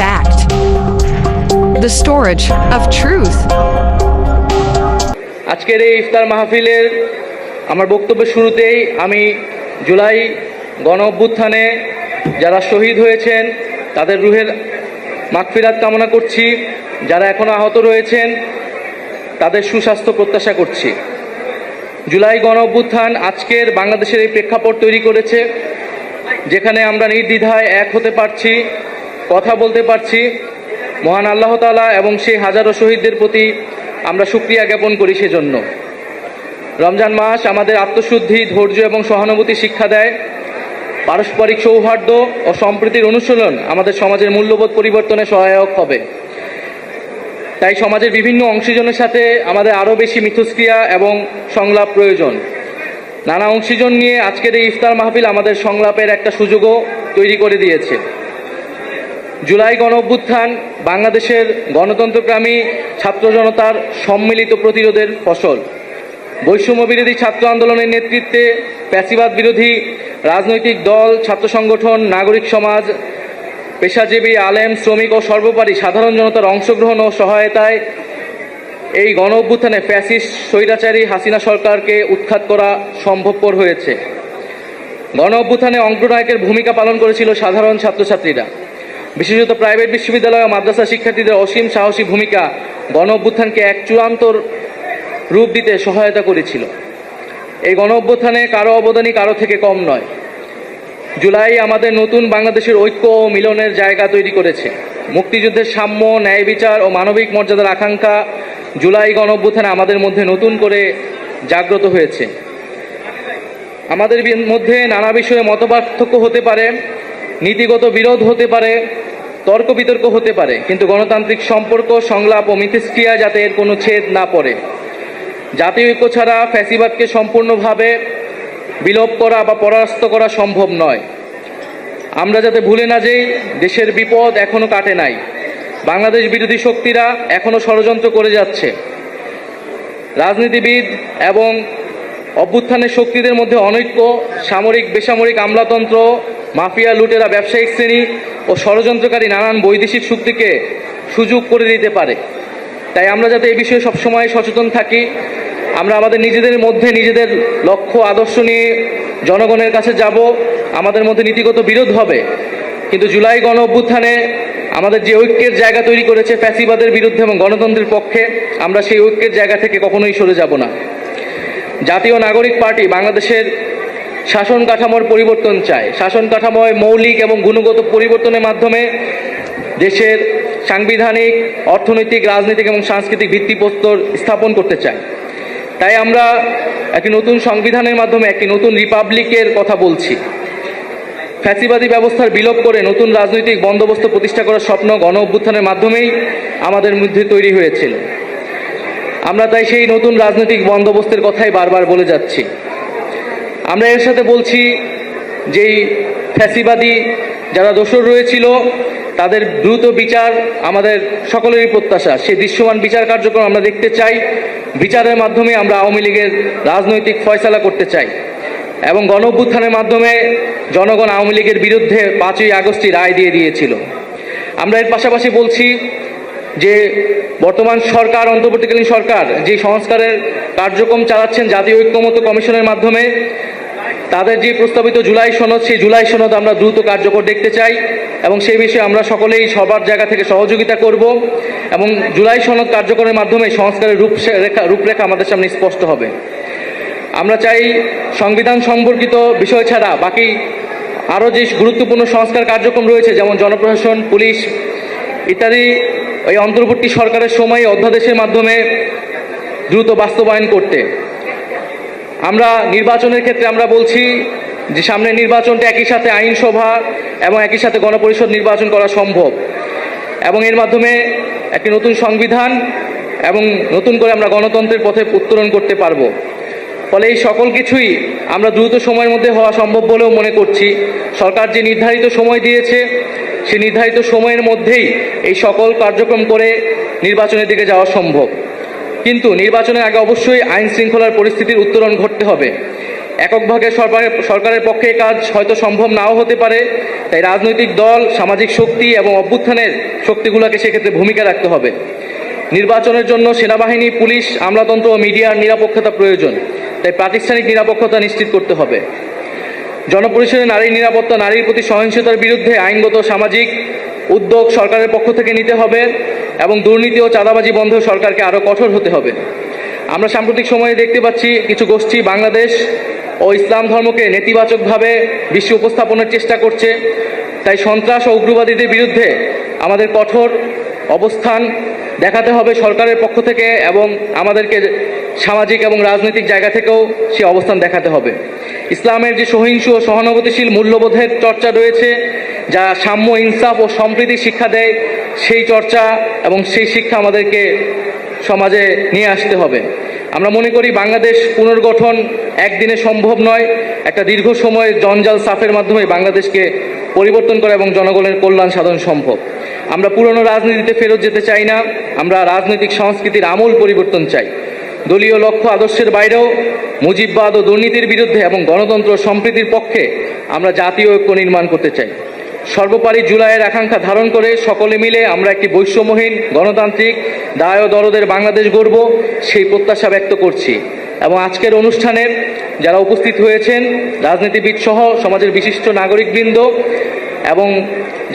fact. The storage of truth. আজকের এই ইফতার মাহফিলের আমার বক্তব্যের শুরুতেই আমি জুলাই গণ অভ্যুত্থানে যারা শহীদ হয়েছেন, তাদের রুহের মাগফিরাত কামনা করছি যারা এখনও আহত রয়েছেন, তাদের সুস্বাস্থ্য প্রত্যাশা করছি জুলাই গণ অভ্যুত্থান আজকের বাংলাদেশের এই প্রেক্ষাপট তৈরি করেছে, যেখানে আমরা নির্দ্বিধায় এক হতে পারছি কথা বলতে পারছি। মহান আল্লাহ তাআলা এবং সেই হাজারো শহীদদের প্রতি আমরা সুক্রিয়া জ্ঞাপন করি সেজন্য। রমজান মাস আমাদের আত্মশুদ্ধি, ধৈর্য এবং সহানুভূতি শিক্ষা দেয়। পারস্পরিক সৌহার্দ্য ও সম্প্রীতির অনুশীলন আমাদের সমাজের মূল্যবোধ পরিবর্তনে সহায়ক হবে। তাই সমাজের বিভিন্ন অংশীজনের সাথে আমাদের আরও বেশি মিথস্ক্রিয়া এবং সংলাপ প্রয়োজন। নানা অংশীজন নিয়ে আজকের এই ইফতার মাহফিল আমাদের সংলাপের একটা সুযোগও তৈরি করে দিয়েছে। জুলাই গণ অভ্যুত্থান বাংলাদেশের গণতন্ত্রকামী ছাত্র জনতার সম্মিলিত প্রতিরোধের ফসল। বৈষম্য বিরোধী ছাত্র আন্দোলনের নেতৃত্বে প্যাসিবাদ বিরোধী রাজনৈতিক দল, ছাত্র সংগঠন, নাগরিক সমাজ, পেশাজীবী, আলেম, শ্রমিক ও সর্বোপরি সাধারণ জনতার অংশগ্রহণ ও সহায়তায় এই গণ অভ্যুত্থানে ফ্যাসিস্ট, স্বৈরাচারী হাসিনা সরকারকে উৎখাত করা সম্ভবপর হয়েছে। গণ অভ্যুত্থানে অগ্রনায়কের ভূমিকা পালন করেছিল সাধারণ ছাত্রছাত্রীরা। বিশেষত প্রাইভেট বিশ্ববিদ্যালয় ও মাদ্রাসা শিক্ষার্থীদের অসীম সাহসী ভূমিকা গণ অভ্যুত্থানকে এক চূড়ান্ত রূপ দিতে সহায়তা করেছিল। এই গণ অভ্যুত্থানে কারও অবদানই কারও থেকে কম নয়। জুলাই আমাদের নতুন বাংলাদেশের ঐক্য ও মিলনের জায়গা তৈরি করেছে। মুক্তিযুদ্ধের সাম্য, ন্যায় বিচার ও মানবিক মর্যাদার আকাঙ্ক্ষা জুলাই গণ অভ্যুত্থানে আমাদের মধ্যে নতুন করে জাগ্রত হয়েছে। আমাদের মধ্যে নানা বিষয়ে মতপার্থক্য হতে পারে, নীতিগত বিরোধ হতে পারে তর্ক বিতর্ক হতে পারে, কিন্তু গণতান্ত্রিক সম্পর্ক, সংলাপ ও মিথস্ক্রিয়া যাতে এর কোনো ছেদ না পড়ে। জাতীয় ঐক্য ছাড়া ফ্যাসিবাদকে সম্পূর্ণভাবে বিলোপ করা বা পরাস্ত করা সম্ভব নয়। আমরা যাতে ভুলে না যাই, দেশের বিপদ এখনও কাটে নাই। বাংলাদেশ বিরোধী শক্তিরা এখনও ষড়যন্ত্র করে যাচ্ছে। রাজনীতিবিদ এবং অভ্যুত্থানের শক্তিদের মধ্যে অনৈক্য, সামরিক, বেসামরিক আমলাতন্ত্র মাফিয়া লুটেরা ব্যবসায়িক শ্রেণি ও ষড়যন্ত্রকারী নানান বৈদেশিক শক্তিকে সুযোগ করে দিতে পারে। তাই আমরা যাতে এই বিষয়ে সবসময় সচেতন থাকি, আমরা আমাদের নিজেদের মধ্যে নিজেদের লক্ষ্য, আদর্শ নিয়ে জনগণের কাছে যাব। আমাদের মধ্যে নীতিগত বিরোধ হবে। কিন্তু জুলাই গণ অভ্যুত্থানে আমাদের যে ঐক্যের জায়গা তৈরি করেছে ফ্যাসিবাদের বিরুদ্ধে এবং গণতন্ত্রের পক্ষে, আমরা সেই ঐক্যের জায়গা থেকে কখনোই সরে যাব না। জাতীয় নাগরিক পার্টি বাংলাদেশের শাসন কাঠামোর পরিবর্তন চায় শাসন কাঠামোয় মৌলিক এবং গুণগত পরিবর্তনের মাধ্যমে দেশের সাংবিধানিক, অর্থনৈতিক, রাজনৈতিক এবং সাংস্কৃতিক ভিত্তিপ্রস্তর স্থাপন করতে চাই। তাই আমরা একটি নতুন সংবিধানের মাধ্যমে একটি নতুন রিপাবলিকের কথা বলছি। ফ্যাসিবাদী ব্যবস্থার বিলোপ করে নতুন রাজনৈতিক বন্দোবস্ত প্রতিষ্ঠা করার স্বপ্ন গণ অভ্যুত্থানের মাধ্যমেই আমাদের মধ্যে তৈরি হয়েছিল। আমরা তাই সেই নতুন রাজনৈতিক বন্দোবস্তের কথাই বারবার বলে যাচ্ছি। আমরা এর সাথে বলছি যেই ফ্যাসিবাদী যারা দোষর রয়েছিল, তাদের দ্রুত বিচার আমাদের সকলেরই প্রত্যাশা। সেই দৃশ্যমান বিচার কার্যক্রম আমরা দেখতে চাই। বিচারের মাধ্যমে আমরা আওয়ামী লীগের রাজনৈতিক ফয়সালা করতে চাই এবং গণ মাধ্যমে জনগণ আওয়ামী লীগের বিরুদ্ধে পাঁচই আগস্টই রায় দিয়ে দিয়েছিল। আমরা এর পাশাপাশি বলছি যে বর্তমান সরকার, অন্তর্বর্তীকালীন সরকার যে সংস্কারের কার্যক্রম চালাচ্ছেন জাতীয় ঐক্যমত কমিশনের মাধ্যমে তাদের যে প্রস্তাবিত জুলাই সনদ, সেই জুলাই সনদ আমরা দ্রুত কার্যকর দেখতে চাই এবং সেই বিষয়ে আমরা সকলেই সবার জায়গা থেকে সহযোগিতা করব এবং জুলাই সনদ কার্যকরের মাধ্যমে সংস্কারের রূপরেখা রূপরেখা আমাদের সামনে স্পষ্ট হবে। আমরা চাই সংবিধান সম্পর্কিত বিষয় ছাড়া বাকি আরও যে গুরুত্বপূর্ণ সংস্কার কার্যক্রম রয়েছে, যেমন জনপ্রশাসন, পুলিশ ইত্যাদি, এই অন্তর্বর্তী সরকারের সময় অধ্যাদেশের মাধ্যমে দ্রুত বাস্তবায়ন করতে। আমরা নির্বাচনের ক্ষেত্রে আমরা বলছি যে সামনে নির্বাচনটা একই সাথে আইনসভা এবং একই সাথে গণপরিষদ নির্বাচন করা সম্ভব। এবং এর মাধ্যমে একটি নতুন সংবিধান এবং নতুন করে আমরা গণতন্ত্রের পথে উত্তরণ করতে পারব। ফলে এই সকল কিছুই আমরা দ্রুত সময়ের মধ্যে হওয়া সম্ভব বলেও মনে করছি। সরকার যে নির্ধারিত সময় দিয়েছে, সে নির্ধারিত সময়ের মধ্যেই এই সকল কার্যক্রম করে নির্বাচনের দিকে যাওয়া সম্ভব। কিন্তু নির্বাচনের আগে অবশ্যই আইন শৃঙ্খলার পরিস্থিতির উত্তরণ ঘটতে হবে। এককভাবে সরকারের সরকারের পক্ষে কাজ হয়তো সম্ভব নাও হতে পারে, তাই রাজনৈতিক দল, সামাজিক শক্তি এবং অভ্যুত্থানের শক্তিগুলোকে সেক্ষেত্রে ভূমিকা রাখতে হবে। নির্বাচনের জন্য সেনাবাহিনী, পুলিশ, আমলাতন্ত্র ও মিডিয়ার নিরাপত্তা প্রয়োজন, তাই প্রাতিষ্ঠানিক নিরাপত্তা নিশ্চিত করতে হবে। জনপরিষদে নারীর নিরাপত্তা, নারীর প্রতি সহিংসতার বিরুদ্ধে আইনগত সামাজিক উদ্যোগ সরকারের পক্ষ থেকে নিতে হবে। এবং দুর্নীতি ও চাঁদাবাজি বন্ধ সরকারকে আরও কঠোর হতে হবে। আমরা সাম্প্রতিক সময়ে দেখতে পাচ্ছি কিছু গোষ্ঠী বাংলাদেশ ও ইসলাম ধর্মকে নেতিবাচকভাবে বিশ্ব উপস্থাপনের চেষ্টা করছে। তাই সন্ত্রাস ও উগ্রবাদীদের বিরুদ্ধে আমাদের কঠোর অবস্থান দেখাতে হবে সরকারের পক্ষ থেকে এবং আমাদেরকে সামাজিক এবং রাজনৈতিক জায়গা থেকেও সে অবস্থান দেখাতে হবে। ইসলামের যে সহিংস ও সহানুভূতিশীল মূল্যবোধের চর্চা রয়েছে, যা সাম্য, ইনসাফ ও সম্প্রীতির শিক্ষা দেয় সেই চর্চা এবং সেই শিক্ষা আমাদেরকে সমাজে নিয়ে আসতে হবে। আমরা মনে করি বাংলাদেশ পুনর্গঠন একদিনে সম্ভব নয়। একটা দীর্ঘ সময়ের জঞ্জাল সাফের মাধ্যমে বাংলাদেশকে পরিবর্তন করা এবং জনগণের কল্যাণ সাধন সম্ভব। আমরা পুরনো রাজনীতিতে ফেরত যেতে চাই না। আমরা রাজনৈতিক সংস্কৃতির আমূল পরিবর্তন চাই। দলীয় লক্ষ্য আদর্শের বাইরেও মুজিববাদ ও দুর্নীতির বিরুদ্ধে এবং গণতন্ত্র সম্প্রীতির পক্ষে আমরা জাতীয় ঐক্য নির্মাণ করতে চাই। সর্বোপরি জুলাইয়ের আকাঙ্ক্ষা ধারণ করে সকলে মিলে আমরা একটি বৈষম্যহীন গণতান্ত্রিক দায় ও দরদের বাংলাদেশ গড়ব, সেই প্রত্যাশা ব্যক্ত করছি। এবং আজকের অনুষ্ঠানে যারা উপস্থিত হয়েছেন, রাজনীতিবিদ সহ সমাজের বিশিষ্ট নাগরিকবৃন্দ এবং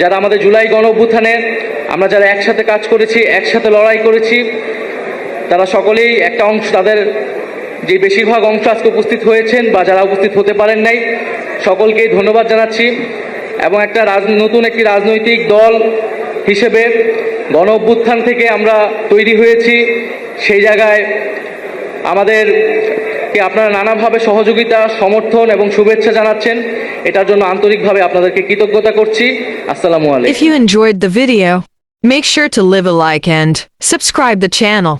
যারা আমাদের জুলাই গণ অভ্যুত্থানে আমরা যারা একসাথে কাজ করেছি, একসাথে লড়াই করেছি, তারা সকলেই একটা অংশ, তাদের যে বেশিরভাগ অংশ আজকে উপস্থিত হয়েছেন বা যারা উপস্থিত হতে পারেন নাই, সকলকেই ধন্যবাদ জানাচ্ছি। এবং একটা নতুন একটি রাজনৈতিক দল হিসেবে গণ অভ্যুত্থান থেকে আমরা তৈরি হয়েছি। সেই জায়গায় আমাদেরকে আপনারা নানাভাবে সহযোগিতা সমর্থন এবং শুভেচ্ছা জানাচ্ছেন। এটার জন্য আন্তরিকভাবে আপনাদেরকে কৃতজ্ঞতা করছি। আসসালামু আলাইকুম। If you enjoyed the video, make sure to leave a like and subscribe the channel.